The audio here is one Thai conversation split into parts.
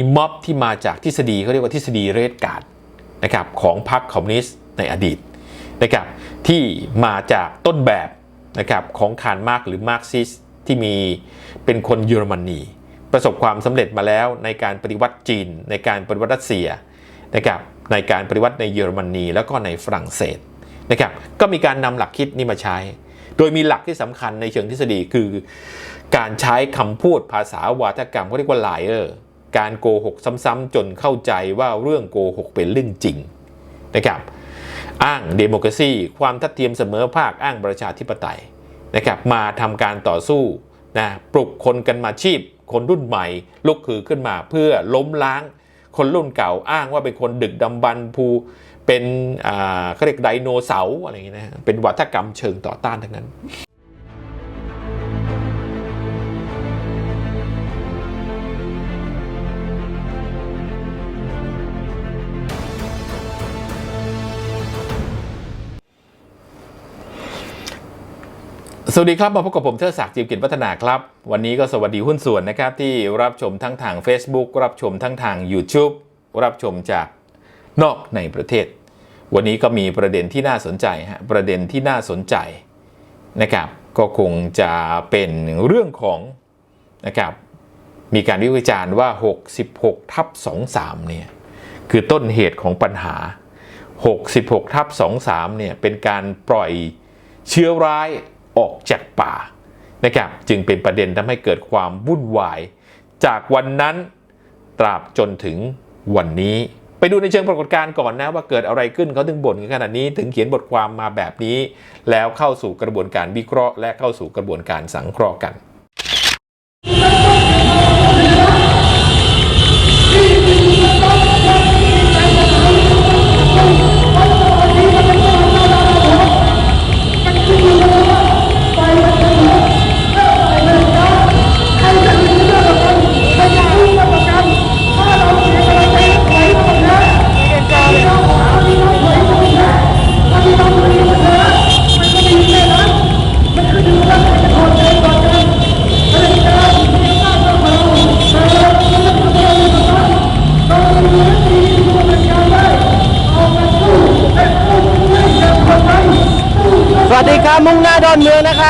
มีม็อบที่มาจากทฤษฎีเขาเรียกว่าทฤษฎีเรดการ์ดนะครับของพรรคคอมมิวนิสต์ในอดีตนะครับที่มาจากต้นแบบนะครับของคาร์มาร์กหรือมาร์กซิสที่มีเป็นคนเยอรมนีประสบความสำเร็จมาแล้วในการปฏิวัติจีน ในการปฏิวัติรัสเซียนะครับในการปฏิวัติในเยอรมนีแล้วก็ในฝรั่งเศสนะครับก็มีการนำหลักคิดนี้มาใช้ โดยมีหลักที่สำคัญในเชิงทฤษฎีคือ การใช้คำพูดภาษาวาทกรรมเขาเรียกว่า liar การโกหกซ้ำๆจนเข้าใจว่าเรื่องโกหกเป็นเรื่องจริงนะครับอ้างเดโมคราซีความทัดเทียมเสมอภาคอ้างประชาธิปไตยนะครับมาทำการต่อสู้นะปลุกคนกันมาชีพ คนรุ่นใหม่ลุกคือขึ้นมาเพื่อล้มล้าง คนรุ่นเก่าอ้างว่าเป็นคนดึกดำบรรพูเป็นอ่าเขาเรียกไดโนเสาร์อะไรอย่างเงี้ยนะเป็นวัฒกรรมเชิงต่อต้านทั้งนั้น สวัสดีครับมาพบกับผมเทอศักดิ์จิมกิจวัฒนาครับ วันนี้ก็สวัสดีหุ้นส่วนนะครับที่รับชมทั้งทาง Facebook รับชมทั้งทาง YouTube รับชมจากนอกในประเทศ วันนี้ก็มีประเด็นที่น่าสนใจฮะประเด็นที่น่าสนใจนะครับก็คงจะเป็นเรื่องของนะครับมีการวิพากษ์วิจารณ์ว่า 66 ทับ 23 เนี่ยคือต้นเหตุของปัญหา 66 ทับ 23 เนี่ยเป็นการปล่อยเชื้อร้าย ออกจากป่านะครับจึงเป็นประเด็นทำให้เกิดความวุ่นวาย จากวันนั้นตราบจนถึงวันนี้ ไปดูในเชิงปรากฏการณ์ก่อนนะว่าเกิดอะไรขึ้นเขาถึงบ่นกันขนาดนี้ถึงเขียนบทความมาแบบนี้ แล้วเข้าสู่กระบวนการวิเคราะห์ และเข้าสู่กระบวนการสังเคราะห์กัน เมืองนะครับ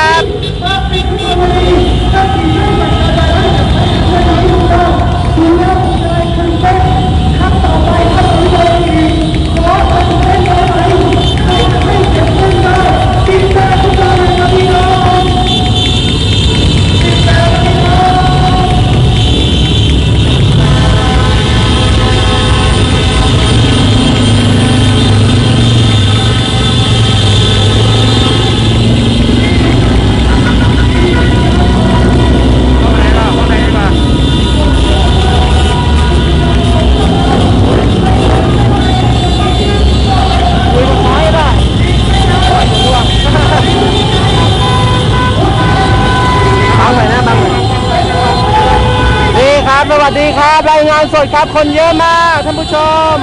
ครับรายงานสดครับ คนเยอะมากท่านผู้ชม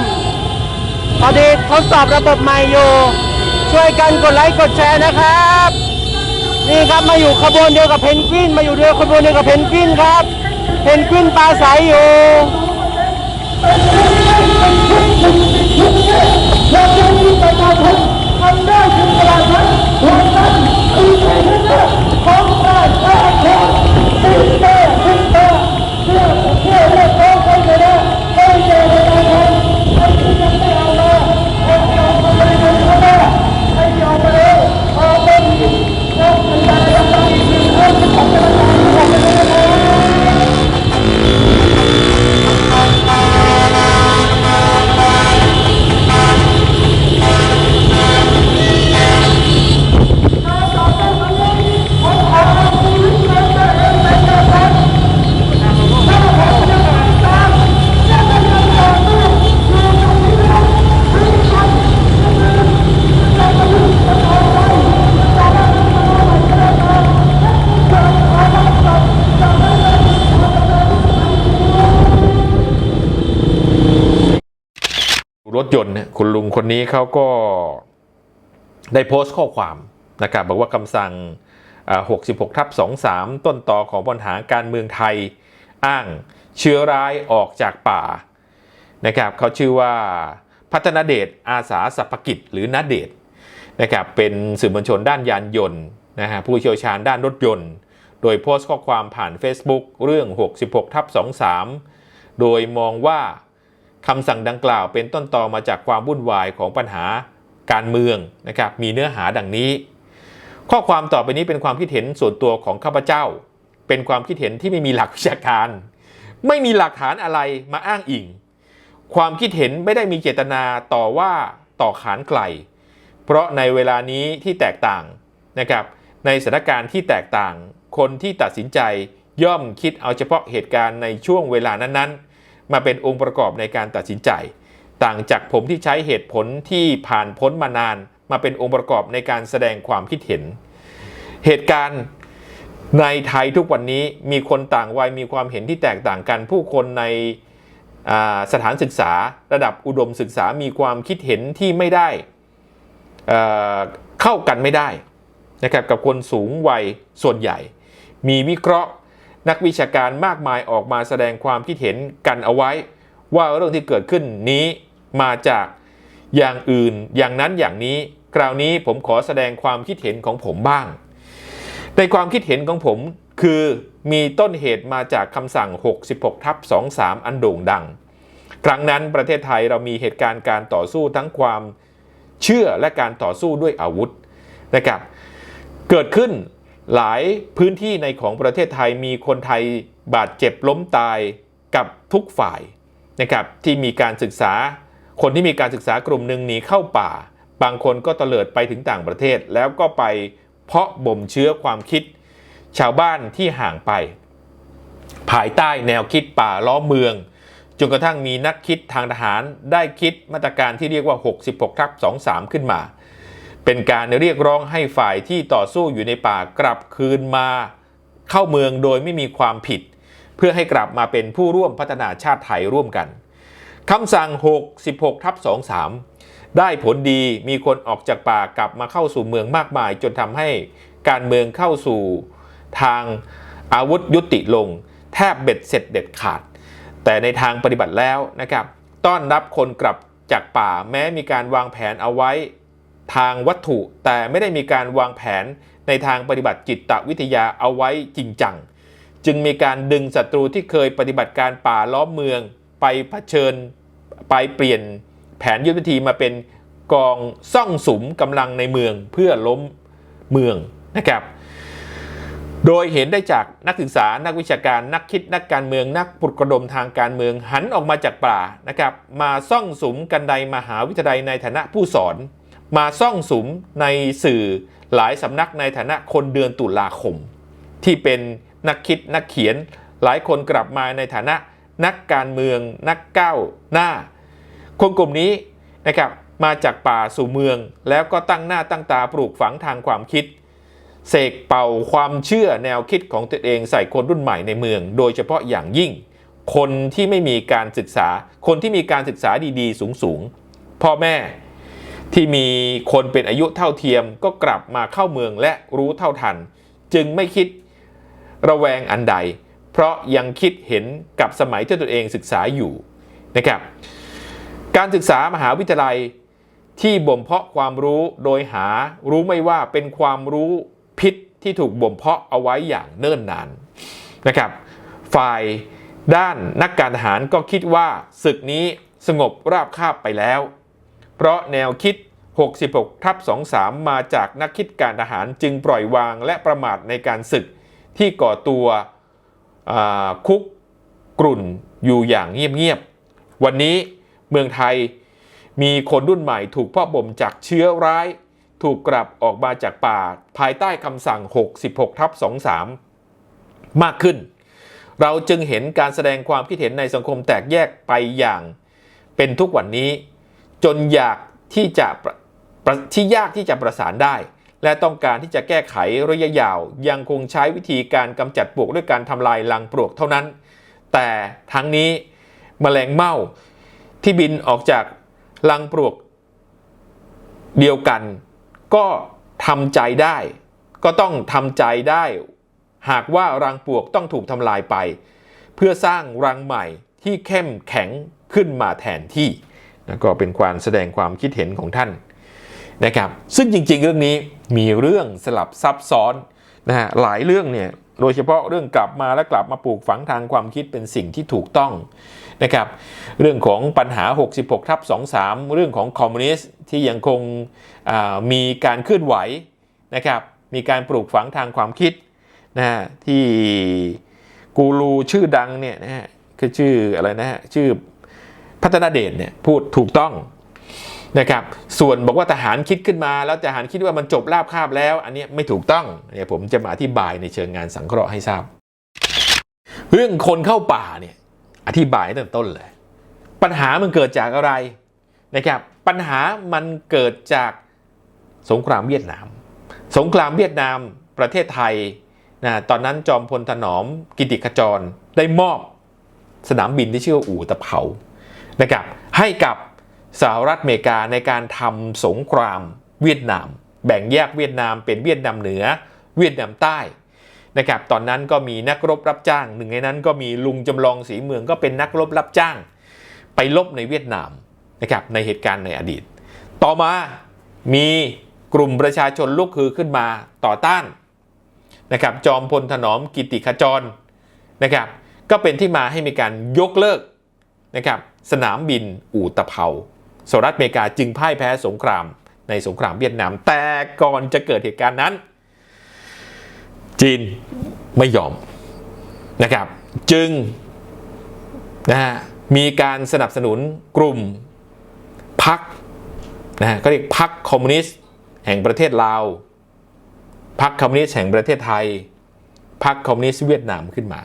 พอดีทดสอบระบบใหม่อยู่ ช่วยกันกดไลค์กดแชร์นะครับ นี่ครับมาอยู่ขบวนเดียวกับเพนกวิน มาอยู่เดียวขบวนเดียวกับเพนกวินครับ เพนกวินปลาใสอยู่ร นี้เขาก็ได้โพสต์ข้อความนะครับบอกว่าคำสั่ง 66 ทับ 23 ต้นต่อของปัญหาการเมืองไทยอ้างเชื้อร้ายออกจากป่านะครับเขาชื่อว่าพัฒนเดชอาสาสัพพกิจหรือนาเดชนะครับเป็นสื่อมวลชนด้านยานยนต์นะฮะผู้เชี่ยวชาญด้านรถยนต์ โดยโพสต์ข้อความผ่าน Facebook เรื่อง 66 ทับ 23 โดยมองว่า คำสั่งดังกล่าวเป็นต้นตอมาจากความวุ่นวายของปัญหาการเมืองนะครับมีเนื้อหาดังนี้ ข้อความต่อไปนี้เป็นความคิดเห็นส่วนตัวของข้าพเจ้า เป็นความคิดเห็นที่ไม่มีหลักวิชาการ ไม่มีหลักฐานอะไรมาอ้างอิง ความคิดเห็นไม่ได้มีเจตนาต่อว่าต่อขานไกล เพราะในเวลานี้ที่แตกต่างนะครับในสถานการณ์ที่แตกต่าง คนที่ตัดสินใจย่อมคิดเอาเฉพาะเหตุการณ์ในช่วงเวลานั้นๆ มาเป็นองค์ประกอบในการตัดสินใจ ต่างจากผมที่ใช้เหตุผลที่ผ่านพ้นมานาน มาเป็นองค์ประกอบในการแสดงความคิดเห็น เหตุการณ์ในไทยทุกวันนี้มีคนต่างวัยมีความเห็นที่แตกต่างกัน ผู้คนในสถานศึกษาระดับอุดมศึกษามีความคิดเห็นที่ไม่ได้เอ่อเข้ากันไม่ได้นะครับกับคนสูงวัยส่วนใหญ่ มีวิเคราะห์ นักวิชาการมากมายออกมาแสดงความคิดเห็นกันเอาไว้ ว่าเรื่องที่เกิดขึ้นนี้มาจากอย่างอื่นอย่างนั้นอย่างนี้ คราวนี้ผมขอแสดงความคิดเห็นของผมบ้าง ในความคิดเห็นของผมคือมีต้นเหตุมาจากคำสั่ง 66 ทับ 23 อันโด่งดัง ครั้งนั้นประเทศไทยเรามีเหตุการณ์การต่อสู้ทั้งความเชื่อและการต่อสู้ด้วยอาวุธนะครับ เกิดขึ้น หลายพื้นที่ในของประเทศไทยมีคนไทยบาดเจ็บล้มตายกับทุกฝ่ายนะครับที่มีการศึกษา คนที่มีการศึกษากลุ่มหนึ่งหนีเข้าป่า บางคนก็เตลิดไปถึงต่างประเทศ แล้วก็ไปเพาะบ่มเชื้อความคิด ชาวบ้านที่ห่างไป ภายใต้แนวคิดป่าล้อมเมืองจนกระทั่งมีนักคิดทางทหารได้คิดมาตรการที่เรียกว่า 66ทับ23 ขึ้นมา เป็นการเรียกร้องให้ฝ่ายที่ต่อสู้อยู่ในป่ากลับคืนมาเข้าเมืองโดยไม่มีความผิด เพื่อให้กลับมาเป็นผู้ร่วมพัฒนาชาติไทยร่วมกันคำสั่ง 66ทับ23 ได้ผลดีมีคนออกจากป่ากลับมาเข้าสู่เมืองมากมาย จนทำให้การเมืองเข้าสู่ทางอาวุธยุติลง แทบเบ็ดเสร็จเด็ดขาด แต่ในทางปฏิบัติแล้วนะครับ ต้อนรับคนกลับจากป่าแม้มีการวางแผนเอาไว้ ทางวัตถุ แต่ไม่ได้มีการวางแผนในทางปฏิบัติจิตวิทยาเอาไว้จริงจัง จึงมีการดึงศัตรูที่เคยปฏิบัติการป่าล้อมเมือง ไปเผชิญไปเปลี่ยนแผนยุทธวิธีมาเป็นกองซ่องสุมกำลังในเมืองเพื่อล้มเมืองนะครับ โดยเห็นได้จากนักศึกษา นักวิชาการ นักคิด นักการเมือง นักปลุกระดมทางการเมืองหันออกมาจากป่านะครับ มาซ่องสุมกันใดมหาวิทยาลัยในฐานะผู้สอน มาซ่องสุมในสื่อหลายสำนักในฐานะคนเดือนตุลาคม ที่เป็นนักคิดนักเขียนหลายคนกลับมาในฐานะนักการเมืองนักก้าวหน้า คนกลุ่มนี้นะครับมาจากป่าสู่เมืองแล้วก็ตั้งหน้าตั้งตาปลูกฝังทางความคิด เสกเป่าความเชื่อแนวคิดของตัวเองใส่คนรุ่นใหม่ในเมือง โดยเฉพาะอย่างยิ่ง คนที่ไม่มีการศึกษา คนที่มีการศึกษาดีๆ สูงๆพ่อแม่ ที่มีคนเป็นอายุเท่าเทียมก็กลับมาเข้าเมืองและรู้เท่าทัน จึงไม่คิดระแวงอันใด เพราะยังคิดเห็นกับสมัยที่ตัวเองศึกษาอยู่นะครับการศึกษามหาวิทยาลัยที่บ่มเพาะความรู้โดยหารู้ไม่ว่าเป็นความรู้พิษที่ถูกบ่มเพาะเอาไว้อย่างเนิ่นนานนะครับ ฝ่ายด้านนักการทหารก็คิดว่าศึกนี้สงบราบคาบไปแล้ว เพราะแนวคิด 66 ทับ 23 มาจากนักคิดการทหารจึงปล่อยวางและประมาทในการศึกที่ก่อตัวคุกกรุ่นอยู่อย่างเงียบๆ วันนี้เมืองไทยมีคนรุ่นใหม่ถูกพ่อบ่มจากเชื้อร้าย ถูกกลับออกมาจากป่า ภายใต้คำสั่ง 66 ทับ 23 มากขึ้น เราจึงเห็นการแสดงความคิดเห็นในสังคมแตกแยกไปอย่าง เป็นทุกวันนี้ จนอยากที่จะที่ยากที่จะประสานได้ และต้องการที่จะแก้ไขระยะยาว ยังคงใช้วิธีการกำจัดปลวกด้วยการทำลายรังปลวกเท่านั้น แต่ทั้งนี้แมลงเม่าที่บินออกจากรังปลวกเดียวกัน ก็ทำใจได้ ก็ต้องทำใจได้ หากว่ารังปลวกต้องถูกทำลายไป เพื่อสร้างรังใหม่ที่เข้มแข็งขึ้นมาแทนที่ ก็เป็นความแสดงความคิดเห็นของท่านนะครับ ซึ่งจริงๆ เรื่องนี้มีเรื่องสลับซับซ้อนนะฮะหลายเรื่องเนี่ยโดยเฉพาะเรื่องกลับมาและกลับมาปลูกฝังทางความคิดเป็นสิ่งที่ถูกต้องนะครับ เรื่องของปัญหา 66ทับ23 เรื่องของคอมมิวนิสต์ที่ยังคงมีการเคลื่อนไหวนะครับ มีการปลูกฝังทางความคิดนะฮะที่กูรูชื่อดังเนี่ยนะฮะคือชื่ออะไรนะฮะชื่อ พัฒนาเดชเนี่ยพูดถูกต้องนะครับ ส่วนบอกว่าทหารคิดขึ้นมา แล้วทหารคิดว่ามันจบราบคาบแล้ว อันนี้ไม่ถูกต้องเนี่ยผมจะมาอธิบายในเชิงงานสังเคราะห์ให้ทราบ เรื่องคนเข้าป่าเนี่ยอธิบายตั้งต้นเลย ปัญหามันเกิดจากอะไรนะครับปัญหามันเกิดจากสงครามเวียดนาม สงครามเวียดนามประเทศไทยนะตอนนั้นจอมพลถนอมกิติขจรได้มอบสนามบินที่ชื่อว่าอู่ตะเภา นะครับให้กับสหรัฐอเมริกาในการทำสงครามเวียดนาม แบ่งแยกเวียดนามเป็นเวียดนามเหนือเวียดนามใต้นะครับตอนนั้นก็มีนักรบรับจ้าง หนึ่งในนั้นก็มีลุงจำลองสีเมืองก็เป็นนักรบรับจ้าง ไปลบในเวียดนามนะครับในเหตุการณ์ในอดีต ต่อมามีกลุ่มประชาชนลุกฮือขึ้นมาต่อต้านนะครับจอมพลถนอมกิติขจรนะครับก็เป็นที่มาให้มีการยกเลิกนะครับ สนามบินอู่ตะเภาสหรัฐอเมริกาจึงพ่ายแพ้สงครามในสงครามเวียดนาม แต่ก่อนจะเกิดเหตุการณ์นั้น จีนไม่ยอมนะครับ จึงนะฮะมีการสนับสนุนกลุ่มพักนะฮะก็เรียกพักคอมมิวนิสต์แห่งประเทศลาวพักคอมมิวนิสต์แห่งประเทศไทยพักคอมมิวนิสต์เวียดนามขึ้นมา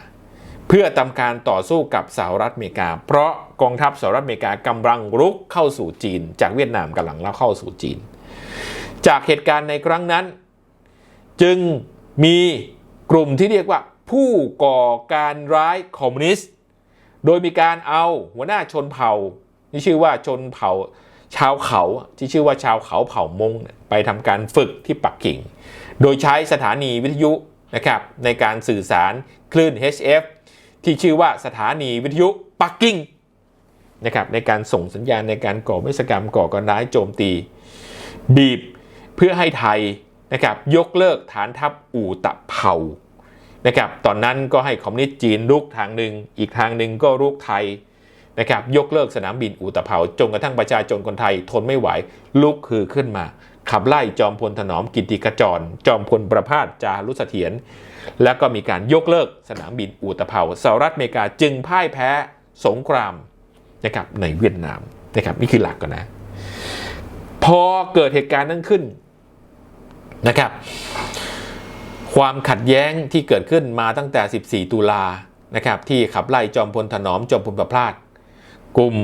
เพื่อทำการต่อสู้กับสหรัฐอเมริกา เพราะกองทัพสหรัฐอเมริกากำลังรุกเข้าสู่จีน จากเวียดนามกำลังเข้าสู่จีน จากเหตุการณ์ในครั้งนั้น จึงมีกลุ่มที่เรียกว่าผู้ก่อการร้ายคอมมิวนิสต์ โดยมีการเอาหัวหน้าชนเผ่าที่ชื่อว่าชนเผ่าชาวเขาที่ชื่อว่าชาวเขาเผ่ามงไปทำการฝึกที่ปักกิ่ง โดยใช้สถานีวิทยุนะครับในการสื่อสารคลื่น HF ที่ชื่อว่าสถานีวิทยุปักกิ่งนะครับในการส่งสัญญาณในการก่อวิศกรรมก่อการร้ายโจมตี บีบเพื่อให้ไทยนะครับยกเลิกฐานทัพอู่ตะเภานะครับตอนนั้นก็ให้คอมมิวนิสต์จีนลุกทางหนึ่งอีกทางหนึ่งก็ลุกไทยนะครับยกเลิกสนามบินอู่ตะเภาจนกระทั่งประชาชนคนไทยทนไม่ไหวลุกคือขึ้นมา ขับไล่จอมพลถนอมกิติขจร จอมพลประพาสจารุสเถียรแล้วก็มีการยกเลิกสนามบินอูตะเภาสหรัฐอเมริกาจึงพ่ายแพ้สงครามนะครับในเวียดนามนะครับนี่คือหลักก่อนนะ พอเกิดเหตุการณ์นั้นขึ้นนะครับ ความขัดแย้งที่เกิดขึ้นมาตั้งแต่ 14 ตุลานะครับที่ขับไล่จอมพลถนอมจอมพลประพาสกลุ่ม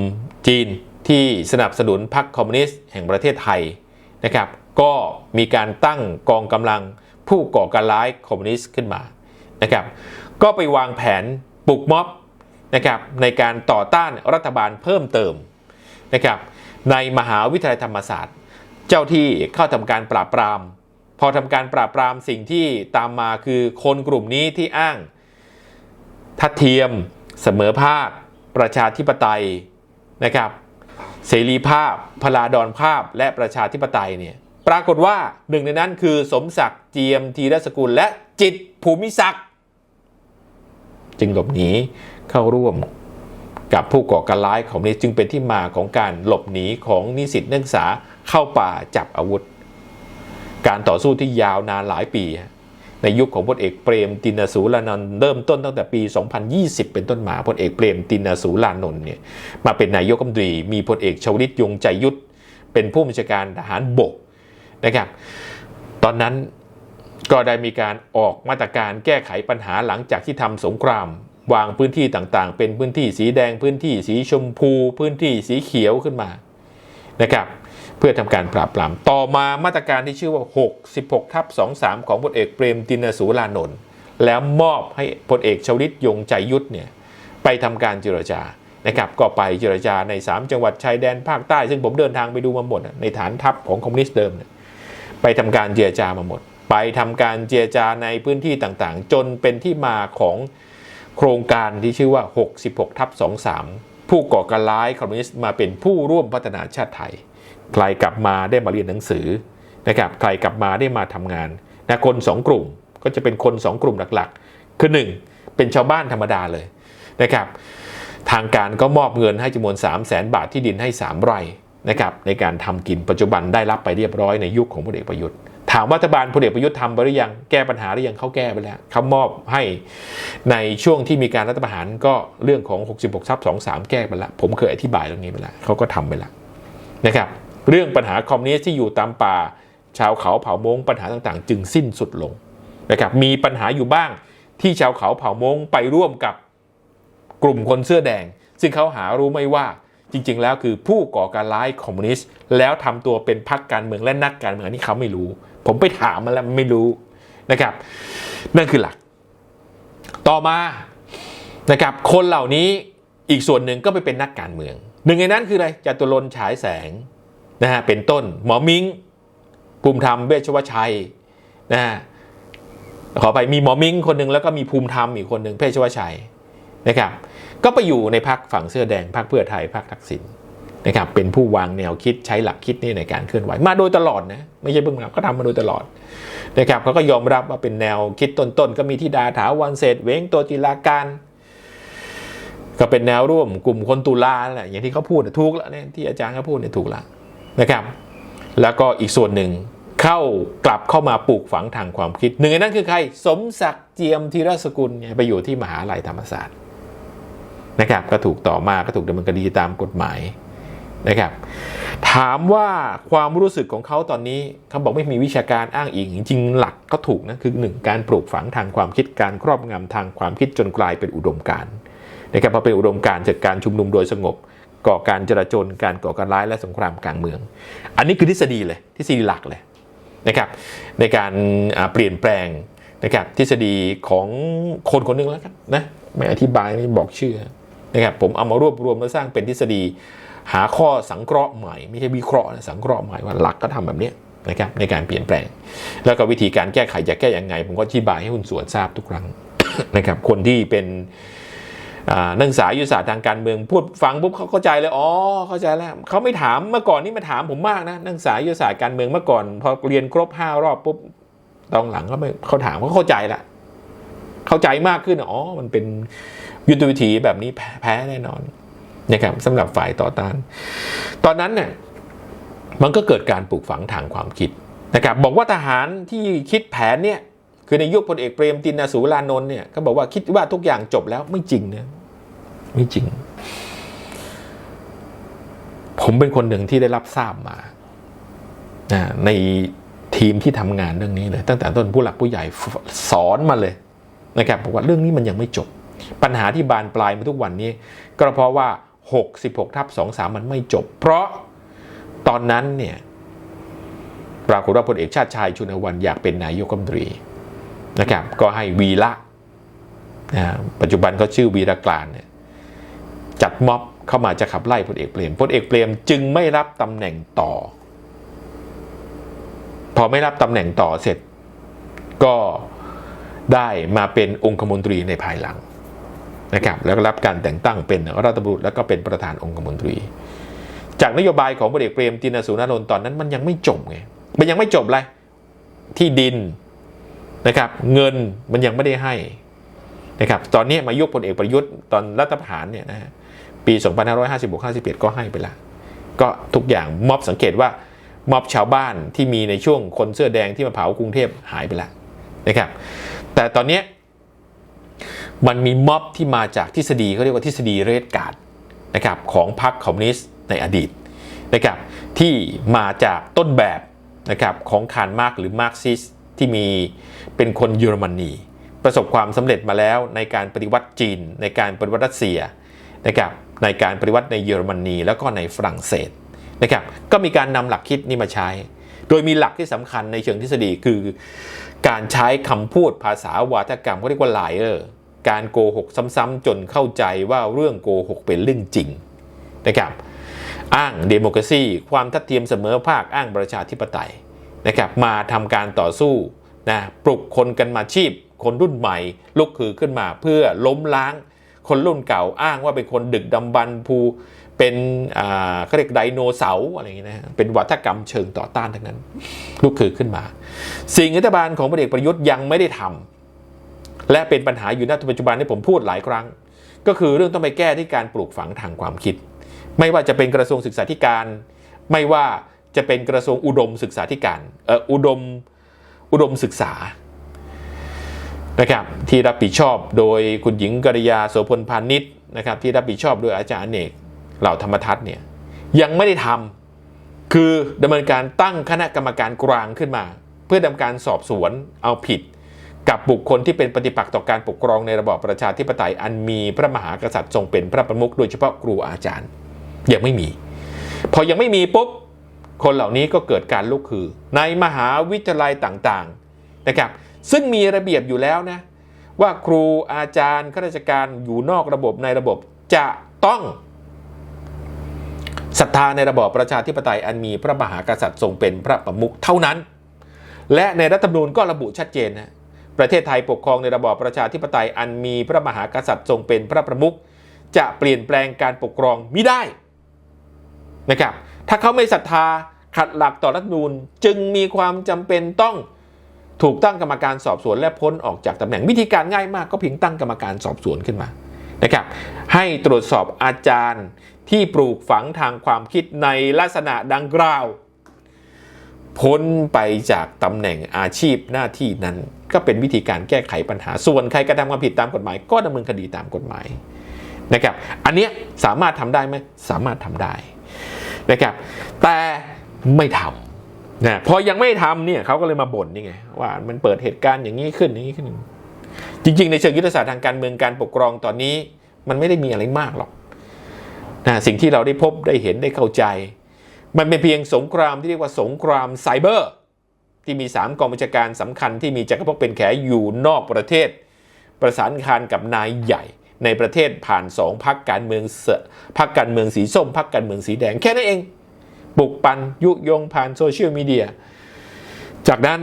จีนที่สนับสนุนพรรคคอมมิวนิสต์แห่งประเทศไทย นะครับ ก็มีการตั้งกองกำลังผู้ก่อการร้ายคอมมิวนิสต์ขึ้นมานะครับ ก็ไปวางแผนปลุกม็อบนะครับในการต่อต้านรัฐบาลเพิ่มเติมนะครับในมหาวิทยาลัยธรรมศาสตร์ เจ้าที่เข้าทำการปราบปราม พอทำการปราบปรามสิ่งที่ตามมาคือคนกลุ่มนี้ที่อ้าง ทัดเทียม เสมอภาค ประชาธิปไตยนะครับ เสรีภาพ พลาดอนภาพ และประชาธิปไตยเนี่ยปรากฏว่าหนึ่งในนั้นคือสมศักดิ์เจียมทีรสกุลและจิตภูมิศักดิ์จึงหลบหนีเข้าร่วมกับผู้ก่อการร้ายของนี้จึงเป็นที่มาของการหลบหนีของนิสิตนักศึกษาเข้าป่าจับอาวุธ การต่อสู้ที่ยาวนานหลายปี ในยุคของพลเอกเปรมตินสูรานนท์เริ่มต้นตั้งแต่ปี 2020 เป็นต้นมาพลเอกเปรมตินสูรานนท์เนี่ยมาเป็นนายกรัฐมนตรี มีพลเอกชวลิตยงใจยุทธเป็นผู้บัญชาการทหารบกนะครับ ตอนนั้นก็ได้มีการออกมาตรการแก้ไขปัญหาหลังจากที่ทำสงคราม วางพื้นที่ต่างๆ เป็นพื้นที่สีแดงพื้นที่สีชมพู พื้นที่สีเขียวขึ้นมานะครับ เพื่อทำการปราบปราม ต่อมามาตรการที่ชื่อว่า 66ทับ23 ของพลเอกเปรมตินสูรานนท์แล้วมอบให้พลเอกชวลิตยงใจยุทธเนี่ยไปทำการเจรจานะครับก็ไปเจรจาใน 3 จังหวัดชายแดนภาคใต้ ซึ่งผมเดินทางไปดูมาหมดในฐานทัพของคอมมิวนิสต์เดิมเนี่ยไปทำการเจรจามาหมด ไปทำการเจรจาในพื้นที่ต่างๆ จนเป็นที่มาของโครงการที่ชื่อว่า 66ทับ23 ผู้ก่อการร้ายคอมมิวนิสต์มาเป็นผู้ร่วมพัฒนาชาติไทย ใครกลับมาได้มาเรียนหนังสือนะครับใครกลับมาได้มาทำงานนะคนสองกลุ่มก็จะเป็นคนสองกลุ่มหลักๆ คือหนึ่งเป็นชาวบ้านธรรมดาเลยนะครับทางการก็มอบเงินให้จำนวน 3 0 0แสนบาทที่ดินให้ 3 ไร่นะครับในการทำกินปัจจุบันได้รับไปเรียบร้อยในยุคของพลเอกประยุทธ์ถามว่ารัฐบาลพลเอกประยุทธ์ทำไปหรือยังแก้ปัญหาหรือยังเขาแก้ไปแล้วเขามอบให้ในช่วงที่มีการรัฐประหารก็เรื่องของ 66ทับ23 แก้ไปแล้วผมเคยอธิบายเรื่องนี้ไปแล้วเขาก็ทำไปแล้วนะครับ เรื่องปัญหาคอมมิวนิสต์ที่อยู่ตามป่า ชาวเขาเผ่ามงปัญหาต่างๆ จึงสิ้นสุดลงนะครับมีปัญหาอยู่บ้างที่ชาวเขาเผ่ามงไปร่วมกับกลุ่มคนเสื้อแดง ซึ่งเขาหารู้ไม่ว่าจริง ๆ แล้วคือผู้ก่อการร้ายคอมมิวนิสต์แล้วทำตัวเป็นพรรคการเมืองและนักการเมืองนี่เขาไม่รู้ ผมไปถามมาแล้วไม่รู้นะครับ นั่นคือหลัก ต่อมานะครับ คนเหล่านี้อีกส่วนหนึ่งก็ไปเป็นนักการเมือง หนึ่งในนั้นคืออะไรจตุรนฉายแสง นะฮะเป็นต้นหมอมิงภูมิธรรมเวชวชัยนะฮะขอไปมีหมอมิงคนหนึ่งแล้วก็มีภูมิธรรมอีกคนหนึ่งเพชวชัยนะครับก็ไปอยู่ในพักฝั่งเสื้อแดงพักเพื่อไทยพักทักษิณนะครับเป็นผู้วางแนวคิดใช้หลักคิดนี่ในการเคลื่อนไหวมาโดยตลอดนะไม่ใช่เพิ่งมาก็ทำมาโดยตลอดนะครับเขาก็ยอมรับว่าเป็นแนวคิดต้นๆก็มีที่ดาถาวรเศรษฐเว้งตัวจิลาการ ก็เป็นแนวร่วมกลุ่มคนตุลาแหละอย่างที่เขาพูดถูกแล้วเนี่ยที่อาจารย์เขาพูดเนี่ยถูกแล้ว นะครับ แล้วก็อีกส่วนหนึ่งเข้ากลับเข้ามาปลูกฝังทางความคิด หนึ่งในนั้นคือใคร สมศักดิ์เจียมธีรสกุลเนี่ยไปอยู่ที่มหาลัยธรรมศาสตร์นะครับก็ถูกต่อมาก็ถูกดำเนินคดีตามกฎหมายนะครับถามว่าความรู้สึกของเขาตอนนี้เขาบอกไม่มีวิชาการอ้างอิงจริงหลักก็ถูกนะคือหนึ่งการปลูกฝังทางความคิดการครอบงำทางความคิดจนกลายเป็นอุดมการณ์นะครับพอเป็นอุดมการณ์จากการชุมนุมโดยสงบ ก่อการจราจนการก่อการร้ายและสงครามกลางเมือง อันนี้คือทฤษฎีเลยทฤษฎีหลักเลยนะครับในการเปลี่ยนแปลงนะครับทฤษฎีของคนคนหนึ่งแล้วกันนะไม่อธิบายไม่บอกชื่อนะครับผมเอามารวบรวมมาสร้างเป็นทฤษฎีหาข้อสังเคราะห์ใหม่ ไม่ใช่วิเคราะห์นะสังเคราะห์ใหม่ว่าหลักก็ทำแบบนี้นะครับในการเปลี่ยนแปลง แล้วก็วิธีการแก้ไขจะแก้ยังไง ผมก็อธิบายให้คุณส่วนทราบทุกครั้งนะครับคนที่เป็น นักศึกษายุทธศาสตร์ทางการเมืองพูดฟังปุ๊บเขาเข้าใจเลยอ๋อเข้าใจแล้วเขาไม่ถามเมื่อก่อนนี่มาถามผมมากนะนักศึกษายุทธศาสตร์การเมืองเมื่อก่อนพอเรียนครบห้ารอบปุ๊บตอนหลังเขาไม่เขาถามเขาเข้าใจละเข้าใจมากขึ้นอ๋อมันเป็นยุทธวิธีแบบนี้แพ้แพ้แน่นอนนะครับสำหรับฝ่ายต่อต้าน ตอนนั้นเนี่ยมันก็เกิดการปลูกฝังทางความคิดนะครับบอกว่าทหารที่คิดแผนเนี่ยคือในยุคพลเอกเปรมตินสูรานนท์เนี่ยก็บอกว่าคิดว่าทุกอย่างจบแล้วไม่จริงนะ ไม่จริง ผมเป็นคนหนึ่งที่ได้รับทราบมา ในทีมที่ทำงานเรื่องนี้เลย ตั้งแต่ต้นผู้หลักผู้ใหญ่สอนมาเลยนะครับบอกว่าเรื่องนี้มันยังไม่จบ ปัญหาที่บานปลายมาทุกวันนี้ ก็เพราะว่า 66ทับ23 มันไม่จบ เพราะตอนนั้นเนี่ยปรากฏว่าพลเอกชาติชายชุนวันอยากเป็นนายกรัฐมนตรีนะครับ ก็ให้วีระนะปัจจุบันเขาชื่อวีระกลานเนี่ย จัดม็อบเข้ามาจะขับไล่พลเอกเปรมพลเอกเปรมจึงไม่รับตำแหน่งต่อ พอไม่รับตำแหน่งต่อเสร็จ ก็ได้มาเป็นองคมนตรีในภายหลังนะครับแล้วก็รับการแต่งตั้งเป็นรัฐบุรุษแล้วก็เป็นประธานองคมนตรี จากนโยบายของพลเอกเปรมตินสุรานนตอนนั้นมันยังไม่จบไงมันยังไม่จบเลยที่ดินนะครับ เงินมันยังไม่ได้ให้นะครับ ตอนนี้มายุคพลเอกประยุทธ์ตอนรัฐประหารเนี่ยนะฮะ ปี 2556-57 ก็ให้ไปละก็ทุกอย่างม็อบสังเกตว่าม็อบชาวบ้านที่มีในช่วงคนเสื้อแดงที่มาเผากรุงเทพหายไปละนะครับ แต่ตอนนี้มันมีม็อบที่มาจากทฤษฎีเขาเรียกว่าทฤษฎีเรดการ์ดนะครับของพรรคคอมมิวนิสต์ในอดีตนะครับที่มาจากต้นแบบนะครับของคาร์ลมาร์กหรือมาร์กซิสที่มีเป็นคนเยอรมนีประสบความสำเร็จมาแล้วในการปฏิวัติจีน ในการปฏิวัติรัสเซียนะครับ ในการปฏิวัติในเยอรมนีแล้วก็ในฝรั่งเศสนะครับก็มีการนำหลักคิดนี้มาใช้ โดยมีหลักที่สำคัญในเชิงทฤษฎีคือ การใช้คำพูดภาษาวาทกรรมเขาเรียกว่าไลเออร์การโกหกซ้ำๆจนเข้าใจว่าเรื่องโกหกเป็นเรื่องจริงนะครับอ้างเดโมคราซีความทัดเทียมเสมอภาคอ้างประชาธิปไตยนะครับมาทำการต่อสู้นะปลุกคนกันมาชีพ คนรุ่นใหม่ลุกคือขึ้นมาเพื่อล้มล้าง คนรุ่นเก่าอ้างว่าเป็นคนดึกดำบรรพูเป็นอ่าเขาเรียกไดโนเสาร์อะไรอย่างเงี้ยนะเป็นวัฒกรรมเชิงต่อต้านทั้งนั้นลุกคือขึ้นมา สิ่งรัฐบาลของพลเอกประยุทธ์ยังไม่ได้ทำและเป็นปัญหาอยู่ณปัจจุบันที่ผมพูดหลายครั้ง ก็คือเรื่องต้องไปแก้ที่การปลูกฝังทางความคิด ไม่ว่าจะเป็นกระทรวงศึกษาธิการ ไม่ว่าจะเป็นกระทรวงอุดมศึกษาธิการเอออุดมอุดมศึกษา นะครับที่รับผิดชอบโดยคุณหญิงกริยาโสพลพานิชนะครับที่รับผิดชอบโดยอาจารย์เนกเหล่าธรรมทัศน์เนี่ยยังไม่ได้ทำคือดำเนินการตั้งคณะกรรมการกลางขึ้นมา เพื่อดำเนินการสอบสวนเอาผิด กับบุคคลที่เป็นปฏิปักษ์ต่อการปกครองในระบอบประชาธิปไตยอันมีพระมหากษัตริย์ทรงเป็นพระประมุขโดยเฉพาะครูอาจารย์ ยังไม่มี พอยังไม่มีปุ๊บคนเหล่านี้ก็เกิดการลุกคือ ในมหาวิทยาลัยต่างๆนะครับ ซึ่งมีระเบียบอยู่แล้วนะว่าครูอาจารย์ข้าราชการอยู่นอกระบบในระบบจะต้องศรัทธาในระบอบประชาธิปไตยอันมีพระมหากษัตริย์ทรงเป็นพระประมุขเท่านั้น และในรัฐธรรมนูญก็ระบุชัดเจนนะประเทศไทยปกครองในระบอบประชาธิปไตยอันมีพระมหากษัตริย์ทรงเป็นพระประมุขจะเปลี่ยนแปลงการปกครองไมิได้นะครับถ้าเขาไม่ศรัทธาขัดหลักต่อรัฐธรรมนูญจึงมีความจำเป็นต้อง ถูกตั้งกรรมการสอบสวนและพ้นออกจากตำแหน่งวิธีการง่ายมากก็เพียงตั้งกรรมการสอบสวนขึ้นมานะครับให้ตรวจสอบอาจารย์ที่ปลูกฝังทางความคิดในลักษณะดังกล่าว พ้นไปจากตำแหน่งอาชีพหน้าที่นั้น ก็เป็นวิธีการแก้ไขปัญหาส่วนใครกระทำความผิดตามกฎหมาย ก็ดำเนินคดีตามกฎหมายนะครับอันนี้สามารถทำได้ไหมสามารถทำได้นะครับแต่ไม่ทำ นะพอยังไม่ทำเนี่ยเขาก็เลยมาบ่นนี่ไงว่ามันเปิดเหตุการณ์อย่างนี้ขึ้นอย่างนี้ขึ้น จริง ๆ ในเชิงยุทธศาสตร์ทางการเมืองการปกครองตอนนี้ มันไม่ได้มีอะไรมากหรอกนะสิ่งที่เราได้พบได้เห็นได้เข้าใจ มันเป็นเพียงสงครามที่เรียกว่าสงครามไซเบอร์ ที่มี 3กองบัญชาการสำคัญที่มีจักรพรรดิเป็นแขอยู่นอกประเทศ ประสานคานกับนายใหญ่ในประเทศผ่านสองพักการเมืองเสพักการเมืองสีส้มพักการเมืองสีแดงแค่นั้นเอง ปลุกปันยุยงผ่านโซเชียลมีเดีย จากนั้น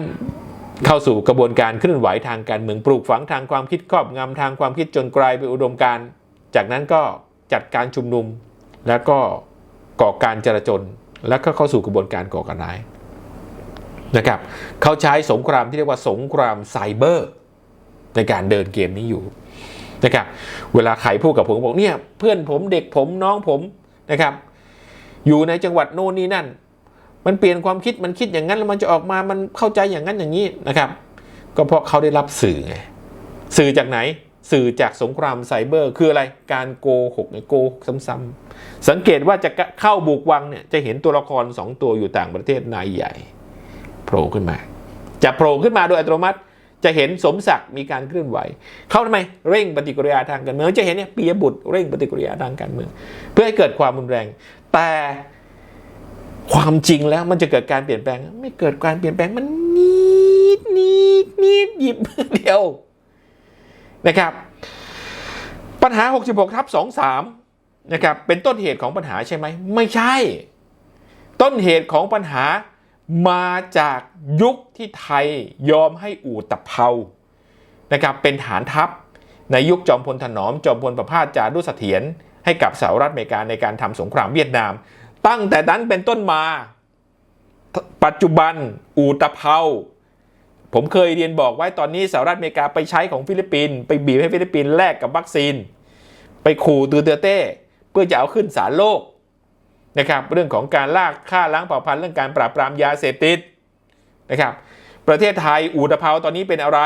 เข้าสู่กระบวนการเคลื่อนไหวทางการเมืองปลูกฝังทางความคิดครอบงำทางความคิดจนกลายเป็นอุดมการจากนั้นก็จัดการชุมนุม แล้วก็ก่อการจราจน แล้วก็เข้าสู่กระบวนการก่อการร้ายนะครับเขาใช้สงครามที่เรียกว่าสงครามไซเบอร์ ในการเดินเกมนี้อยู่นะครับเวลาใครพูดกับผมบอกเนี่ยเพื่อนผมเด็กผมน้องผมนะครับ อยู่ในจังหวัดโน่นนี่นั่น มันเปลี่ยนความคิดมันคิดอย่างนั้นแล้วมันจะออกมามันเข้าใจอย่างนั้นอย่างนี้นะครับ ก็เพราะเขาได้รับสื่อไงสื่อจากไหนสื่อจากสงครามไซเบอร์ คืออะไรการโกหกไงโกหกซ้ำๆสังเกตว่าจะเข้าบุกวังเนี่ยจะเห็นตัวละครสองตัวอยู่ต่างประเทศนายใหญ่โผล่ขึ้นมา จะโผล่ขึ้นมาโดยอัตโนมัติจะเห็นสมศักดิ์มีการเคลื่อนไหว เขาทำไมเร่งปฏิกิริยาทางการเมืองจะเห็นเนี่ยปียบุตรเร่งปฏิกิริยาทางการเมือง เพื่อให้เกิดความรุนแรง แต่ความจริงแล้วมันจะเกิดการเปลี่ยนแปลง ไม่เกิดการเปลี่ยนแปลงมันนิดนิดนิดหยิบเดียวนะครับ ปัญหา 66ทับ23นะครับเป็นต้นเหตุของปัญหาใช่ไหมไม่ใช่ ต้นเหตุของปัญหามาจากยุคที่ไทยยอมให้อู่ตะเภานะครับเป็นฐานทัพ ในยุคจอมพลถนอม จอมพลประภาสจารุเสถียร ให้กับสหรัฐอเมริกาในการทำสงครามเวียดนาม ตั้งแต่นั้นเป็นต้นมา ปัจจุบันอูตะเภาผมเคยเรียนบอกไว้ตอนนี้สหรัฐอเมริกาไปใช้ของฟิลิปปินส์ไปบีบให้ฟิลิปปินส์แลกกับวัคซีน ไปขู่ตูเตอเต้ เพื่อจะเอาขึ้นศาลโลกนะครับเรื่องของการลากฆ่าล้างเผ่าพันธุ์เรื่องการปราบปรามยาเสพติดนะครับประเทศไทยอูตะเภาตอนนี้เป็นอะไร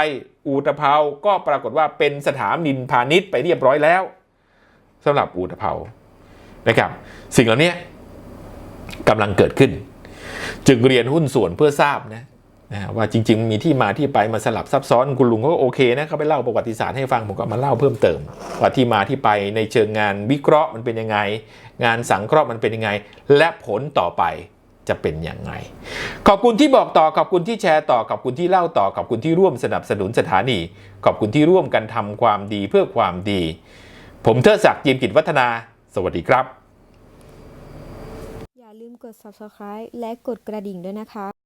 อูตะเภาก็ปรากฏว่าเป็นสถานินพาณิชย์ไปเรียบร้อยแล้ว สำหรับอู่ตะเภานะครับ สิ่งเหล่านี้กำลังเกิดขึ้น จึงเรียนหุ้นส่วนเพื่อทราบนะนะว่าจริง ๆ มีที่มาที่ไปมาสลับซับซ้อนคุณลุงก็โอเคนะเขาไปเล่าประวัติศาสตร์ให้ฟังผมก็มาเล่าเพิ่มเติม ว่าที่มาที่ไปในเชิงงานวิเคราะห์มันเป็นยังไง งานสังเคราะห์มันเป็นยังไง และผลต่อไปจะเป็นยังไงขอบคุณที่บอกต่อขอบคุณที่แชร์ต่อขอบคุณที่เล่าต่อขอบคุณที่ร่วมสนับสนุนสถานี ขอบคุณที่ร่วมกันทำความดีเพื่อความดี ผมเทิดศักดิ์ยิมกิจวัฒนา สวัสดีครับ อย่าลืมกด subscribe และกดกระดิ่งด้วยนะคะ